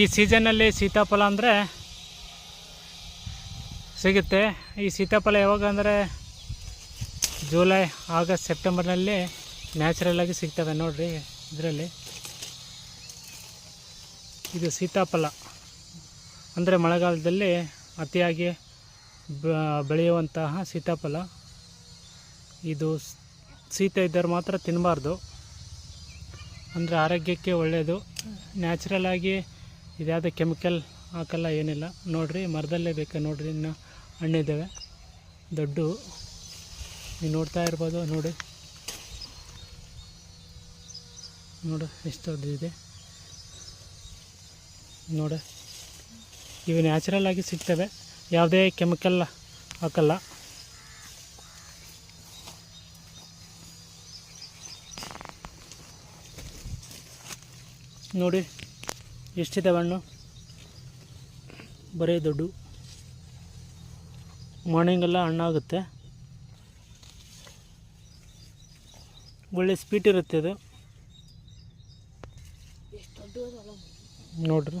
ಈ ಸೀಸನ್ನಲ್ಲಿ ಸೀತಾಫಲ ಅಂದರೆ ಸಿಗುತ್ತೆ. ಈ ಸೀತಾಫಲ ಯಾವಾಗ ಅಂದರೆ ಜುಲೈ, ಆಗಸ್ಟ್, ಸೆಪ್ಟೆಂಬರ್ನಲ್ಲಿ ನ್ಯಾಚುರಲ್ಲಾಗಿ ಸಿಗ್ತವೆ ನೋಡಿರಿ ಇದರಲ್ಲಿ. ಇದು ಸೀತಾಫಲ. ಅಂದರೆ ಮಳೆಗಾಲದಲ್ಲಿ ಅತಿಯಾಗಿ ಬೆಳೆಯುವಂತಹ ಸೀತಾಫಲ. ಇದು ಸೀತೆ ಇದ್ದರೆ ಮಾತ್ರ ತಿನ್ನಬಾರ್ದು ಅಂದರೆ ಆರೋಗ್ಯಕ್ಕೆ ಒಳ್ಳೆಯದು. ನ್ಯಾಚುರಲ್ ಆಗಿ ಇದ್ಯಾವುದೇ ಕೆಮಿಕಲ್ ಹಾಕಲ್ಲ ಏನಿಲ್ಲ. ನೋಡಿರಿ, ಮರದಲ್ಲೇ ಬೇಕಾ ನೋಡಿರಿ, ಇನ್ನು ಹಣ್ಣಿದ್ದಾವೆ ದೊಡ್ಡ. ನೀವು ನೋಡ್ತಾ ಇರ್ಬೋದು, ನೋಡಿ. ನೋಡು, ಎಷ್ಟು ದೊಡ್ಡದಿದೆ ನೋಡು. ಇವು ನ್ಯಾಚುರಲ್ ಆಗಿ ಸಿಗ್ತವೆ. ಯಾವುದೇ ಕೆಮಿಕಲ್ ಹಾಕಲ್ಲ. ನೋಡಿ. ಎಷ್ಟಿದೆ ಹಣ್ಣು ಬರೀ ದೊಡ್ಡ. ಮಾರ್ನಿಂಗೆಲ್ಲ ಹಣ್ಣಾಗುತ್ತೆ ಒಳ್ಳೆ ಸ್ಪೀಟ್ ಇರುತ್ತೆ ಅದು. ನೋಡ್ರಿ.